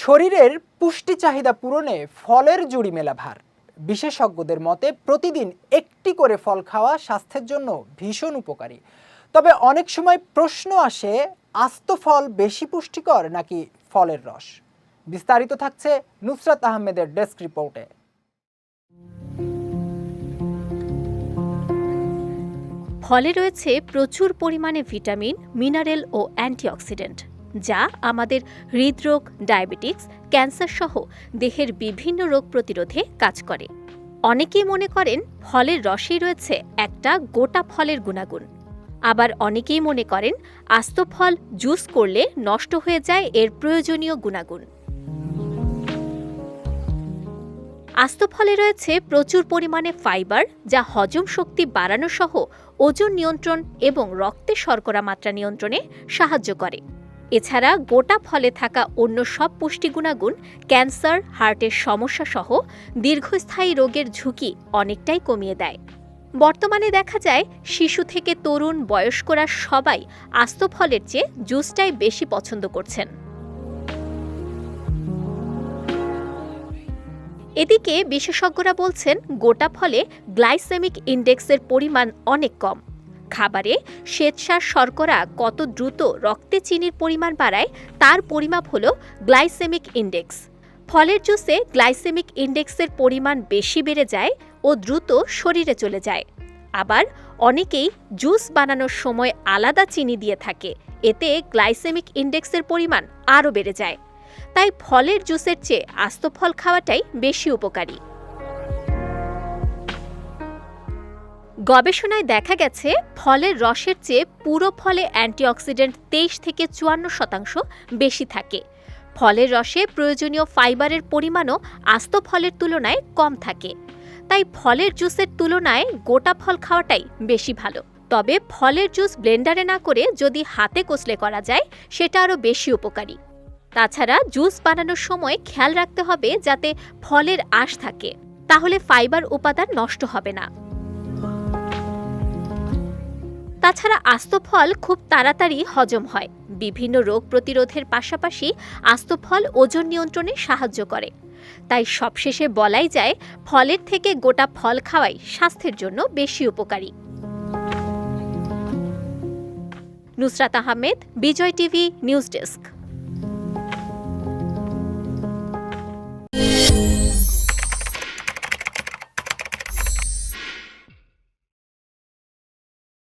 শরীরের পুষ্টি চাহিদা পূরণে ফলের জুড়ি মেলা ভার। বিশেষজ্ঞদের মতে, প্রতিদিন একটি করে ফল খাওয়া স্বাস্থ্যের জন্য ভীষণ উপকারী। তবে অনেক সময় প্রশ্ন আসে, আস্ত ফল বেশি পুষ্টিকর নাকি ফলের রস? বিস্তারিত থাকছে নুসরাত আহমেদের ডেস্ক রিপোর্টে। ফলে রয়েছে প্রচুর পরিমাণে ভিটামিন, মিনারেল ও অ্যান্টিঅক্সিডেন্ট। যা আমাদের হৃদরোগ ডায়াবেটিক্স ক্যান্সার সহ দেহের বিভিন্ন রোগ প্রতিরোধে কাজ করে। অনেকেই মনে করেন ফলের রসেই রয়েছে একটা গোটা ফলের গুণাগুণ। আবার অনেকেই মনে করেন আস্ত ফল জুস করলে নষ্ট হয়ে যায় এর প্রয়োজনীয় গুণাগুণ। আস্ত ফলে রয়েছে প্রচুর পরিমাণে ফাইবার যা হজম শক্তি বাড়ানো সহ ওজন নিয়ন্ত্রণ এবং রক্তে শর্করা মাত্রা নিয়ন্ত্রণে সাহায্য করে। এছাড়া গোটা ফলে থাকা অন্য সব পুষ্টি গুণাগুণ, ক্যান্সার, হার্টের সমস্যা সহ দীর্ঘস্থায়ী রোগের ঝুঁকি অনেকটাই কমিয়ে দেয়। বর্তমানে দেখা যায়, শিশু থেকে তরুণ, বয়স্করা সবাই আস্ত ফলের চেয়ে জুসটাই বেশি পছন্দ করছেন। এদিকে বিশেষজ্ঞরা বলছেন, গোটা ফলে গ্লাইসেমিক ইন্ডেক্সের পরিমাণ অনেক কম। খাবারে শ্বেতসার শর্করা কত দ্রুত রক্তে চিনির পরিমাণ বাড়ায়, তার পরিমাপ হল গ্লাইসেমিক ইন্ডেক্স। ফলের জুসে গ্লাইসেমিক ইন্ডেক্সের পরিমাণ বেশি বেড়ে যায় ও দ্রুত শরীরে চলে যায়। আবার অনেকেই জুস বানানোর সময় আলাদা চিনি দিয়ে থাকে, এতে গ্লাইসেমিক ইন্ডেক্সের পরিমাণ আরও বেড়ে যায়। তাই ফলের জুসের চেয়ে আস্ত ফল খাওয়াটাই বেশি উপকারী। গবেষণায় দেখা গেছে, ফলের রসের চেয়ে পুরো ফলে অ্যান্টিঅক্সিডেন্ট তেইশ থেকে চুয়ান্ন শতাংশ বেশি থাকে। ফলের রসে প্রয়োজনীয় ফাইবারের পরিমাণও আস্ত ফলের তুলনায় কম থাকে। তাই ফলের জুসের তুলনায় গোটা ফল খাওয়াটাই বেশি ভালো। তবে ফলের জুস ব্লেন্ডারে না করে যদি হাতে কষলে করা যায়, সেটা আরও বেশি উপকারী। তাছাড়া জুস বানানোর সময় খেয়াল রাখতে হবে যাতে ফলের আঁশ থাকে। তাহলে ফাইবার উপাদান নষ্ট হবে না। তাছাড়া আস্ত ফল খুব তাড়াতাড়ি হজম হয়। বিভিন্ন রোগ প্রতিরোধের পাশাপাশি আস্ত ফল ওজন নিয়ন্ত্রণে সাহায্য করে। তাই সবশেষে বলাই যায়, ফলের থেকে গোটা ফল খাওয়াই স্বাস্থ্যের জন্য বেশি উপকারী। Nusrat Ahmed, Bijoy TV, news desk.